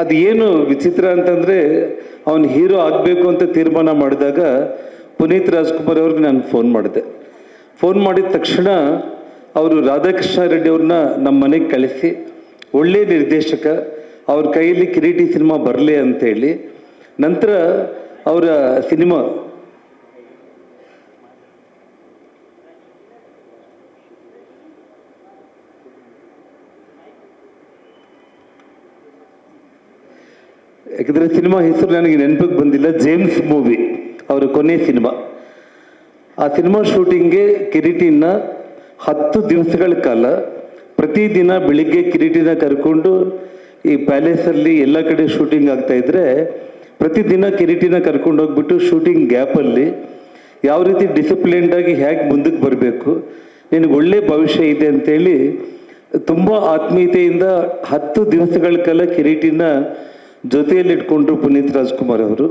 ಅದು ಏನು ವಿಚಿತ್ರ ಅಂತಂದರೆ ಅವನು ಹೀರೋ ಆಗಬೇಕು ಅಂತ ತೀರ್ಮಾನ ಮಾಡಿದಾಗ ಪುನೀತ್ ರಾಜ್ಕುಮಾರ್ ಅವ್ರಿಗೆ ನಾನು ಫೋನ್ ಮಾಡಿದೆ. ಫೋನ್ ಮಾಡಿದ ತಕ್ಷಣ ಅವರು ರಾಧಾಕೃಷ್ಣ ರೆಡ್ಡಿ ಅವ್ರನ್ನ ನಮ್ಮ ಮನೆಗೆ ಕಳಿಸಿ ಒಳ್ಳೆಯ ನಿರ್ದೇಶಕ, ಅವ್ರ ಕೈಯಲ್ಲಿ ಕಿರೀಟಿ ಸಿನಿಮಾ ಬರಲಿ ಅಂತೇಳಿ ನಂತರ ಅವರ ಸಿನಿಮಾ ಯಾಕಂದರೆ ಸಿನಿಮಾ ಹೆಸರು ನನಗೆ ನೆನಪಿಗೆ ಬಂದಿಲ್ಲ ಜೇಮ್ಸ್ ಮೂವಿ ಅವರ ಕೊನೆ ಸಿನಿಮಾ. ಆ ಸಿನಿಮಾ ಶೂಟಿಂಗ್ಗೆ ಕಿರೀಟಿನ ಹತ್ತು ದಿವಸಗಳ ಕಾಲ ಪ್ರತಿದಿನ ಬೆಳಿಗ್ಗೆ ಕಿರೀಟಿನ ಕರ್ಕೊಂಡು ಈ ಪ್ಯಾಲೇಸಲ್ಲಿ ಎಲ್ಲ ಕಡೆ ಶೂಟಿಂಗ್ ಆಗ್ತಾ ಇದ್ರೆ ಪ್ರತಿದಿನ ಕಿರೀಟಿನ ಕರ್ಕೊಂಡು ಹೋಗ್ಬಿಟ್ಟು ಶೂಟಿಂಗ್ ಗ್ಯಾಪಲ್ಲಿ ಯಾವ ರೀತಿ ಡಿಸಿಪ್ಲಿನ್ಡಾಗಿ ಹೇಗೆ ಮುಂದಕ್ಕೆ ಬರಬೇಕು, ನಿನಗೆ ಒಳ್ಳೆ ಭವಿಷ್ಯ ಇದೆ ಅಂತೇಳಿ ತುಂಬ ಆತ್ಮೀಯತೆಯಿಂದ ಹತ್ತು ದಿವಸಗಳ ಕಾಲ ಕಿರೀಟಿನ ಜೊತೆಯಲ್ಲಿ ಇಟ್ಕೊಂಡ್ರು ಪುನೀತ್ ರಾಜ್ಕುಮಾರ್ ಅವರು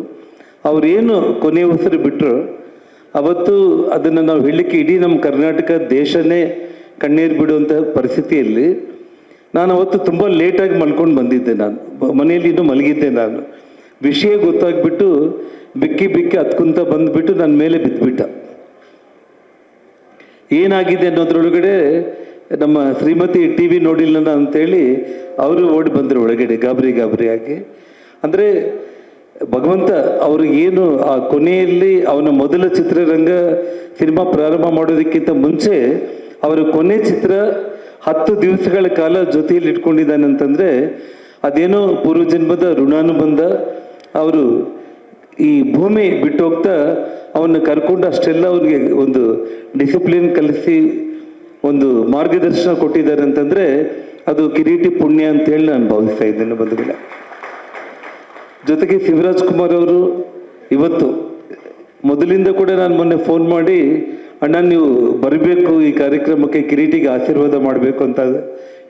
ಅವರೇನು ಕೊನೆಯ ಉಸಿರು ಬಿಟ್ಟರು ಅವತ್ತು ಅದನ್ನು ನಾವು ಹೇಳಲಿಕ್ಕೆ ಇಡೀ ನಮ್ಮ ಕರ್ನಾಟಕ ದೇಶನೇ ಕಣ್ಣೀರು ಬಿಡುವಂಥ ಪರಿಸ್ಥಿತಿಯಲ್ಲಿ ನಾನು ಅವತ್ತು ತುಂಬ ಲೇಟಾಗಿ ಮಲ್ಕೊಂಡು ಬಂದಿದ್ದೆ ನಾನು. ಮನೆಯಲ್ಲಿ ಇನ್ನೂ ಮಲಗಿದ್ದೆ ನಾನು. ವಿಷಯ ಗೊತ್ತಾಗ್ಬಿಟ್ಟು ಬಿಕ್ಕಿ ಬಿಕ್ಕಿ ಹತ್ಕೊಂತ ಬಂದ್ಬಿಟ್ಟು ನನ್ನ ಮೇಲೆ ಬಿದ್ದುಬಿಟ್ಟ ಏನಾಗಿದೆ ಅನ್ನೋದ್ರೊಳಗಡೆ ನಮ್ಮ ಶ್ರೀಮತಿ ಟಿ ವಿ ನೋಡಿಲ್ಲ ಅಂತೇಳಿ ಅವರು ಓಡಿ ಬಂದರು ಒಳಗಡೆ, ಗಾಬರಿ ಗಾಬರಿ ಆಗಿ. ಅಂದರೆ ಭಗವಂತ ಅವ್ರಿಗೇನು ಆ ಕೊನೆಯಲ್ಲಿ ಅವನ ಮೊದಲ ಚಿತ್ರರಂಗ ಸಿನಿಮಾ ಪ್ರಾರಂಭ ಮಾಡೋದಕ್ಕಿಂತ ಮುಂಚೆ ಅವರ ಕೊನೆ ಚಿತ್ರ ಹತ್ತು ದಿವಸಗಳ ಕಾಲ ಜೊತೆಯಲ್ಲಿ ಇಟ್ಕೊಂಡಿದ್ದಾನೆ ಅಂತಂದರೆ ಅದೇನೋ ಪೂರ್ವಜನ್ಮದ ಋಣಾನುಬಂಧ. ಅವರು ಈ ಭೂಮಿ ಬಿಟ್ಟು ಹೋಗ್ತಾ ಅವನ್ನ ಕರ್ಕೊಂಡು ಅಷ್ಟೆಲ್ಲ ಅವ್ರಿಗೆ ಒಂದು ಡಿಸಿಪ್ಲಿನ್ ಕಲಿಸಿ ಒಂದು ಮಾರ್ಗದರ್ಶನ ಕೊಟ್ಟಿದ್ದಾರೆ ಅಂತಂದ್ರೆ ಅದು ಕಿರೀಟಿ ಪುಣ್ಯ ಅಂತ ಹೇಳಿ ನಾನು ಭಾವಿಸ್ತಾ ಇದ್ದೇನೆ ಬಂಧುಗಳೇ. ಜೊತೆಗೆ ಶಿವರಾಜ್ ಕುಮಾರ್ ಅವರು ಇವತ್ತು, ಮೊದಲಿಂದ ಕೂಡ ನಾನು ಮೊನ್ನೆ ಫೋನ್ ಮಾಡಿ, ಅಣ್ಣ, ನೀವು ಬರಬೇಕು ಈ ಕಾರ್ಯಕ್ರಮಕ್ಕೆ, ಕಿರೀಟಿಗೆ ಆಶೀರ್ವಾದ ಮಾಡಬೇಕು ಅಂತ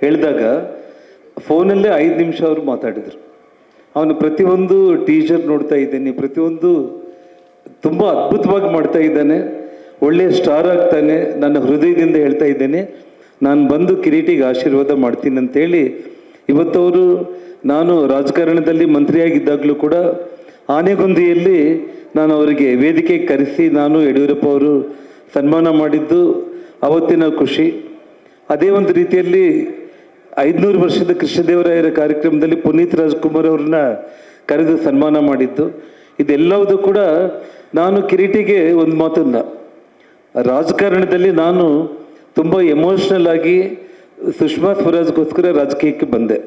ಹೇಳಿದಾಗ ಫೋನಲ್ಲೇ ಐದು ನಿಮಿಷ ಅವರು ಮಾತಾಡಿದರು. ಅವನು ಪ್ರತಿಯೊಂದು ಟೀಚರ್ ನೋಡ್ತಾ ಇದ್ದೇನೆ, ಪ್ರತಿಯೊಂದು ತುಂಬ ಅದ್ಭುತವಾಗಿ ಮಾಡ್ತಾ ಇದ್ದಾನೆ. ಒಳ್ಳೆಯ ಸ್ಟಾರ್ ಆಗ್ತಾನೆ ನನ್ನ ಹೃದಯದಿಂದ ಹೇಳ್ತಾ ಇದ್ದೇನೆ. ನಾನು ಬಂದು ಕಿರೀಟಿಗೆ ಆಶೀರ್ವಾದ ಮಾಡ್ತೀನಿ ಅಂತೇಳಿ ಇವತ್ತವರು ನಾನು ರಾಜಕಾರಣದಲ್ಲಿ ಮಂತ್ರಿಯಾಗಿದ್ದಾಗಲೂ ಕೂಡ ಆನೆಗೊಂದಿಯಲ್ಲಿ ನಾನು ಅವರಿಗೆ ವೇದಿಕೆ ಕರೆಸಿ ನಾನು ಯಡಿಯೂರಪ್ಪ ಅವರು ಸನ್ಮಾನ ಮಾಡಿದ್ದು ಅವತ್ತಿನ ಖುಷಿ. ಅದೇ ಒಂದು ರೀತಿಯಲ್ಲಿ ಐದುನೂರು ವರ್ಷದ ಕೃಷ್ಣದೇವರಾಯರ ಕಾರ್ಯಕ್ರಮದಲ್ಲಿ ಪುನೀತ್ ರಾಜ್ಕುಮಾರ್ ಅವ್ರನ್ನ ಕರೆದು ಸನ್ಮಾನ ಮಾಡಿದ್ದು. ಇದೆಲ್ಲವುದು ಕೂಡ ನಾನು ಕಿರೀಟಿಗೆ ಒಂದು ಮಾತನ್ನ ರಾಜಕಾರಣದಲ್ಲಿ ನಾನು ತುಂಬ ಎಮೋಷ್ನಲ್ ಆಗಿ ಸುಷ್ಮಾ ಸ್ವರಾಜ್ಗೋಸ್ಕರ ರಾಜಕೀಯಕ್ಕೆ ಬಂದೆ.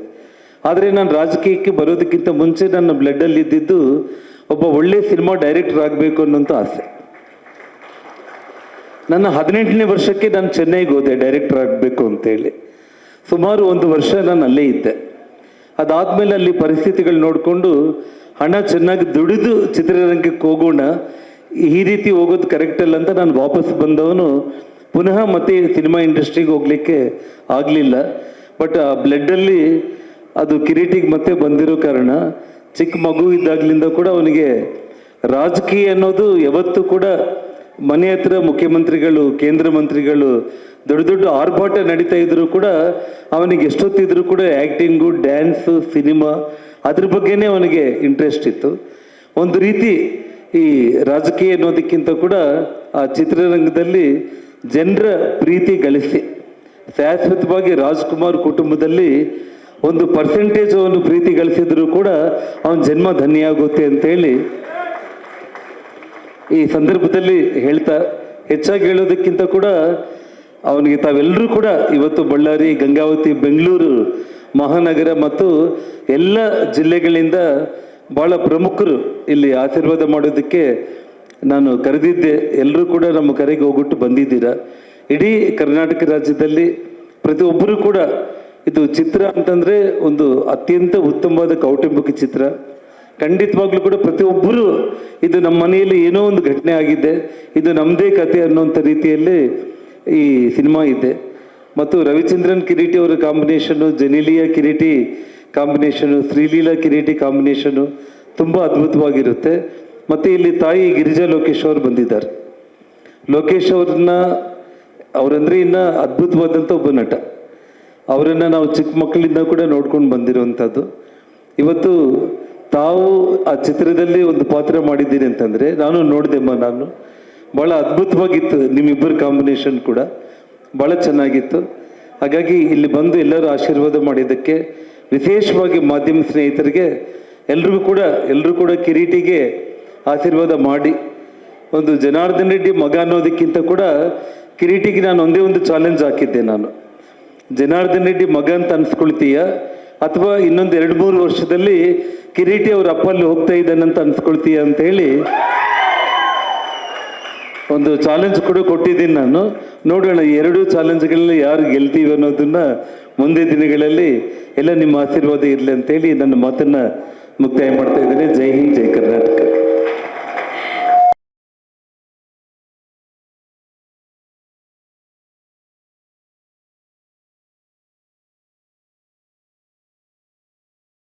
ಆದರೆ ನಾನು ರಾಜಕೀಯಕ್ಕೆ ಬರೋದಕ್ಕಿಂತ ಮುಂಚೆ ನನ್ನ ಬ್ಲಡ್ಡಲ್ಲಿ ಇದ್ದಿದ್ದು ಒಬ್ಬ ಒಳ್ಳೆ ಸಿನಿಮಾ ಡೈರೆಕ್ಟರ್ ಆಗಬೇಕು ಅನ್ನೋಂಥ ಆಸೆ. ನನ್ನ ಹದಿನೆಂಟನೇ ವರ್ಷಕ್ಕೆ ನಾನು ಚೆನ್ನೈಗೆ ಹೋದೆ ಡೈರೆಕ್ಟರ್ ಆಗಬೇಕು ಅಂತೇಳಿ. ಸುಮಾರು ಒಂದು ವರ್ಷ ನಾನು ಅಲ್ಲೇ ಇದ್ದೆ. ಅದಾದಮೇಲೆ ಅಲ್ಲಿ ಪರಿಸ್ಥಿತಿಗಳು ನೋಡಿಕೊಂಡು ಹಣ ಚೆನ್ನಾಗಿ ದುಡಿದು ಚಿತ್ರರಂಗಕ್ಕೆ ಹೋಗೋಣ ಈ ರೀತಿ ಹೋಗೋದು ಕರೆಕ್ಟ್ ಅಲ್ಲ ಅಂತ ನಾನು ವಾಪಸ್ ಬಂದವನು ಪುನಃ ಮತ್ತೆ ಸಿನಿಮಾ ಇಂಡಸ್ಟ್ರಿಗೆ ಹೋಗ್ಲಿಕ್ಕೆ ಆಗಲಿಲ್ಲ. ಬಟ್ ಆ ಬ್ಲಡ್ಡಲ್ಲಿ ಅದು ಕಿರೀಟಿಗೆ ಮತ್ತೆ ಬಂದಿರೋ ಕಾರಣ ಚಿಕ್ಕ ಮಗು ಇದ್ದಾಗ್ಲಿಂದ ಕೂಡ ಅವನಿಗೆ ರಾಜಕೀಯ ಅನ್ನೋದು ಯಾವತ್ತೂ ಕೂಡ ಮನೆ ಹತ್ರ ಮುಖ್ಯಮಂತ್ರಿಗಳು, ಕೇಂದ್ರ ಮಂತ್ರಿಗಳು ದೊಡ್ಡ ದೊಡ್ಡ ಆರ್ಭಾಟ ನಡೀತಾ ಇದ್ರು ಕೂಡ ಅವನಿಗೆ ಎಷ್ಟೊತ್ತಿದ್ರು ಕೂಡ ಆ್ಯಕ್ಟಿಂಗು ಡ್ಯಾನ್ಸು ಸಿನಿಮಾ ಅದ್ರ ಬಗ್ಗೆನೇ ಅವನಿಗೆ ಇಂಟ್ರೆಸ್ಟ್ ಇತ್ತು. ಒಂದು ರೀತಿ ಈ ರಾಜಕೀಯ ಅನ್ನೋದಕ್ಕಿಂತ ಕೂಡ ಆ ಚಿತ್ರರಂಗದಲ್ಲಿ ಜನರ ಪ್ರೀತಿ ಗಳಿಸಿ, ಶಾಶ್ವತವಾಗಿ ರಾಜ್ಕುಮಾರ್ ಕುಟುಂಬದಲ್ಲಿ ಒಂದು ಪರ್ಸೆಂಟೇಜ್ ಅವನು ಪ್ರೀತಿ ಗಳಿಸಿದ್ರು ಕೂಡ ಅವನ ಜನ್ಮ ಆಗುತ್ತೆ ಅಂತೇಳಿ ಈ ಸಂದರ್ಭದಲ್ಲಿ ಹೇಳ್ತಾ, ಹೆಚ್ಚಾಗಿ ಹೇಳೋದಕ್ಕಿಂತ ಕೂಡ ಅವನಿಗೆ ತಾವೆಲ್ಲರೂ ಕೂಡ ಇವತ್ತು ಬಳ್ಳಾರಿ, ಗಂಗಾವತಿ, ಬೆಂಗಳೂರು, ಮಹಾನಗರ ಮತ್ತು ಎಲ್ಲ ಜಿಲ್ಲೆಗಳಿಂದ ಭಾಳ ಪ್ರಮುಖರು ಇಲ್ಲಿ ಆಶೀರ್ವಾದ ಮಾಡೋದಕ್ಕೆ ನಾನು ಕರೆದಿದ್ದೆ. ಎಲ್ಲರೂ ಕೂಡ ನಮ್ಮ ಕರೆಗೆ ಹೋಗ್ಬಿಟ್ಟು ಬಂದಿದ್ದೀರಾ? ಇಡೀ ಕರ್ನಾಟಕ ರಾಜ್ಯದಲ್ಲಿ ಪ್ರತಿಯೊಬ್ಬರು ಕೂಡ ಇದು ಚಿತ್ರ ಅಂತಂದರೆ ಒಂದು ಅತ್ಯಂತ ಉತ್ತಮವಾದ ಕೌಟುಂಬಿಕ ಚಿತ್ರ. ಖಂಡಿತವಾಗ್ಲೂ ಕೂಡ ಪ್ರತಿಯೊಬ್ಬರು ಇದು ನಮ್ಮ ಮನೆಯಲ್ಲಿ ಏನೋ ಒಂದು ಘಟನೆ ಆಗಿದೆ. ಇದು ನಮ್ಮದೇ ಕತೆ ಅನ್ನುವಂಥ ರೀತಿಯಲ್ಲಿ ಈ ಸಿನಿಮಾ ಇದೆ. ಮತ್ತು ರವಿಚಂದ್ರನ್ ಕಿರೀಟಿ ಅವರ combination Genelia Kireeti combination, Sreeleela Kireeti combination ತುಂಬ ಅದ್ಭುತವಾಗಿರುತ್ತೆ. ಮತ್ತು ಇಲ್ಲಿ ತಾಯಿ ಗಿರಿಜಾ ಲೋಕೇಶ್ ಅವರು ಬಂದಿದ್ದಾರೆ. ಲೋಕೇಶ್ ಅವ್ರನ್ನ, ಅವರಂದ್ರೆ ಇನ್ನ ಅದ್ಭುತವಾದಂಥ ಒಬ್ಬ ನಟ. ಅವರನ್ನು ನಾವು ಚಿಕ್ಕ ಮಕ್ಕಳಿಂದ ಕೂಡ ನೋಡ್ಕೊಂಡು ಬಂದಿರುವಂಥದ್ದು ಇವತ್ತು ತಾವು ಆ ಚಿತ್ರದಲ್ಲಿ ಒಂದು ಪಾತ್ರ ಮಾಡಿದ್ದೀರಿ ಅಂತಂದ್ರೆ, ನಾನು ನೋಡಿದೆಮ್ಮ ನಾನು. ಬಹಳ ಅದ್ಭುತವಾಗಿತ್ತು ನಿಮ್ಮಿಬ್ಬರ ಕಾಂಬಿನೇಷನ್ ಕೂಡ. ಬಹಳ ಚೆನ್ನಾಗಿತ್ತು. ಹಾಗಾಗಿ ಇಲ್ಲಿ ಬಂದು ಎಲ್ಲರೂ ಆಶೀರ್ವಾದ ಮಾಡಿದ್ದಕ್ಕೆ ವಿಶೇಷವಾಗಿ ಮಾಧ್ಯಮ ಸ್ನೇಹಿತರಿಗೆ ಎಲ್ರಿಗೂ ಕೂಡ ಎಲ್ಲರೂ ಕೂಡ ಕಿರೀಟಿಗೆ ಆಶೀರ್ವಾದ ಮಾಡಿ, ಒಂದು ಜನಾರ್ದನ್ ರೆಡ್ಡಿ ಮಗ ಅನ್ನೋದಕ್ಕಿಂತ ಕೂಡ ಕಿರೀಟಿಗೆ ನಾನು ಒಂದೇ ಒಂದು ಚಾಲೆಂಜ್ ಹಾಕಿದ್ದೆ ನಾನು. ಜನಾರ್ದನ್ ರೆಡ್ಡಿ ಮಗ ಅಂತ ಅನ್ಸ್ಕೊಳ್ತೀಯ? ಅಥವಾ ಇನ್ನೊಂದು ಎರಡು ಮೂರು ವರ್ಷದಲ್ಲಿ ಕಿರೀಟಿ ಅವ್ರ ಅಪ್ಪಲ್ಲಿ ಹೋಗ್ತಾ ಅಂತ ಅನ್ಸ್ಕೊಳ್ತೀಯ ಅಂತ ಹೇಳಿ ಒಂದು ಚಾಲೆಂಜ್ ಕೂಡ ಕೊಟ್ಟಿದ್ದೀನಿ ನಾನು. ನೋಡೋಣ ಎರಡು ಚಾಲೆಂಜ್ಗಳಲ್ಲಿ ಯಾರು ಗೆಲ್ತೀವಿ ಅನ್ನೋದನ್ನ ಮುಂದೆ ದಿನಗಳಲ್ಲಿ ಎಲ್ಲ ನಿಮ್ಮ ಆಶೀರ್ವಾದ ಇರಲಿ ಅಂತೇಳಿ ನನ್ನ ಮಾತನ್ನ ಮುಕ್ತಾಯ ಮಾಡ್ತಾ ಇದ್ದೇನೆ. ಜೈ ಹಿಂದ್, ಜೈ ಕರ್ನಾಟಕ.